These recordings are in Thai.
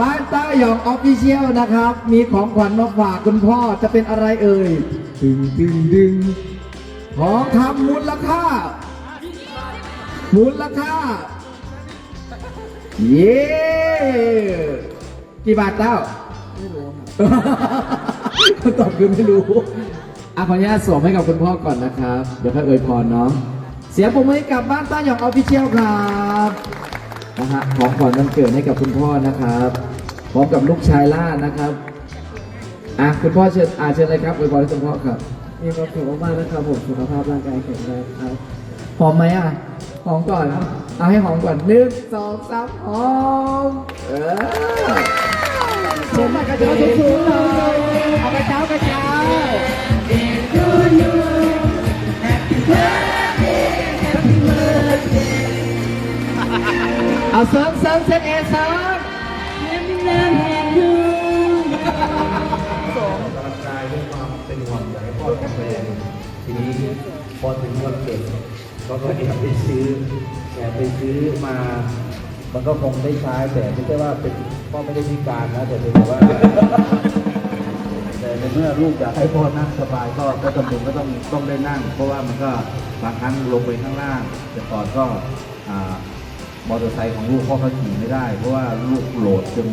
บ้านต้าหยองออฟฟิเชียลนะครับ มีของขวัญมาฝากคุณพ่อจะเป็นอะไรเอ่ยดึงดึงดึงของทำมูลค่า มูลค่า เย้กี่บาทเต้าไม่รู้ครับคำตอบคือไม่รู้อขออนุญาตสวมให้กับคุณพ่อก่อนนะครับ เดี๋ยวค่อยเอ่ยพรเนาะเสียงปรบมือให้กับบ้านต้าหยองออฟฟิเชียลครับ นะฮะของขวัญวันเกิดให้กับคุณพ่อนะครับ พร้อมกับลูกชายล่านะครับอะคุณพ่อเชิญอ่าเชิญเลยครับอวยพรให้คุณพ่อครับมีความสุขมากๆนะครับผมสุขภาพร่างกายแข็งแรงครับหอมไหมอะหอมก่อนเอาให้หอมก่อนหนึ่งสองสามหอมเออเชิญมากระเช้าสูงๆเลย มเสริมเซตเอเสริมออกกำลังกายด้วยความเป็นห่วงอยากให้พ่อแข็งแรงทีนี้พอถึงวันเกิดก็ก็แอบไปซื้อแอบไปซื้อมา มันก็คงได้ใช้แต่ไม่ใช่ว่าเป็นพ่อไม่ได้พิการนะแต่เป็นแบบว่า แต่ในเมื่อลูกอยากให้พ่อนั่งสบายก็ก็จำเป็นก็ต้องต้องได้นั่ง เพราะว่ามันก็บางครั้งลงไปข้างล่าง แต่ก่อนก็อ่า มอเตอร์ไซค์ของลูกพ่อเขาขี่ไม่ได้ เพราะว่าลูกโหลดจน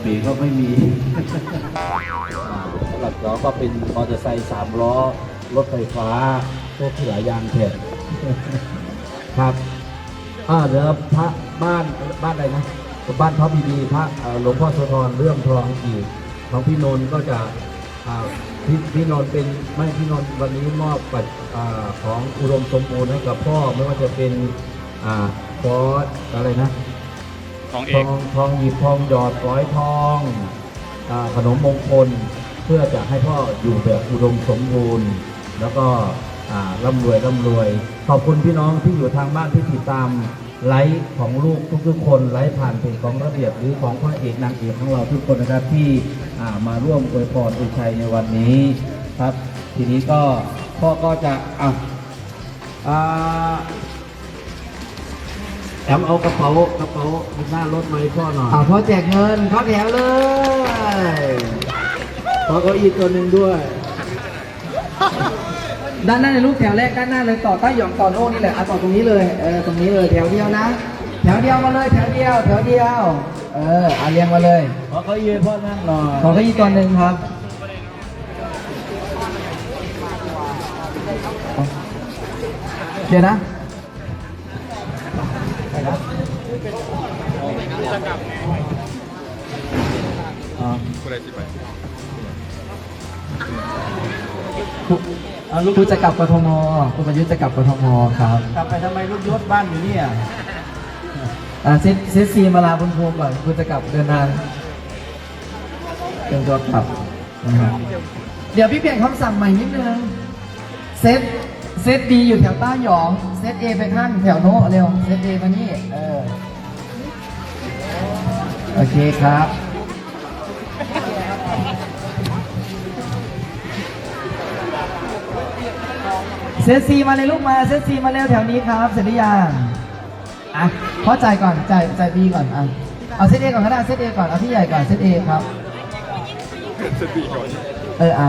เบรกก็ไม่มีหลักล้อก็เป็นมอเตอร์ไซค์สามล้อรถไฟฟ้าพวกที่หลายยางแผ่นครับอ่าเดี๋ยวพระบ้านบ้านอะไรนะบ้านพระบีดีพระหลวงพ่อโสธรเรื่องทองอีกของพี่นนท์ก็จะพี่พี่นนท์เป็นไม่พี่นนท์วันนี้มอบปัจของอุดมสมบูรณ์ให้กับพ่อไม่ว่าจะเป็น อ่าฟอสอะไรนะของเอทอกงทองหยิบทองหยอดร้อยทองอาขนมมงคลเพื่อจะให้พ่ออยู่แบบอุดมสมบูรณ์ แล้วก็อ่าร่ำรวยร่ำรวย ขอบคุณพี่น้องที่อยู่ทางบ้านที่ติดตามไลฟ์ของลูกทุกๆคนไลฟ์ผ่านเพจของระเบียบหรือของพระเอกนางเอกของเราทุกคนนะครับที่อ่ามาร่วมอวยพรอวยชัยในวันนี้ครับ ทีนี้ก็พ่อก็จะอะ อ่า แอมเอากระเป๋ากระเป๋าหน้ารถมาให้พ่อหน่อยอ่าพ่อแจกเงินเข้าแถวเลยพ่อก็อีกตัวหนึ่งด้วย ด้านหน้าในรูปแถวแรกด้านหน้าเลยต่อใต้หย่อมต่อโน่นนี่แหละอะต่อตรงนี้เลยเออตรงนี้เลยแถวเดียวนะ แถวเดียวมาเลยแถวเดียวแถวเดียวเอออะเรียงมาเลยพ่อก็ยืนพ่อนั่งหน่อยขอเก้าอี้ตัวหนึ่งครับเดี๋ยวนะ อ๋อคุณอะเอาลูกคุณจะกลับกทมคุณประยุทธ์จะกลับกทมครับกลับไปทำไมลูกยศบ้านอยู่เนี่ยอ่าเซตเซตซีมาลาคุณภูมิก่อนคุณจะกลับเดินทางเตรียมตัวกลับนะครับเดี๋ยวพี่เปลี่ยนคำสั่งใหม่นิดนึงเซต เซตดีอยู่แถวต้าหยอง เซตเอไปข้างแถวโน้เร็ว เซตเอมานี่เออโอเคครับ เซตซีมาเลยลูกมาเซตซีมาเร็วแถวนี้ครับ เสร็จหรือยังอะพอจ่ายก่อนจ่ายจ่ายบีก่อนอะเอาเซตเอก่อนก็ได้เซตเอก่อนเอาพี่ใหญ่ก่อนเซตเอครับสตีก่อนเอออะ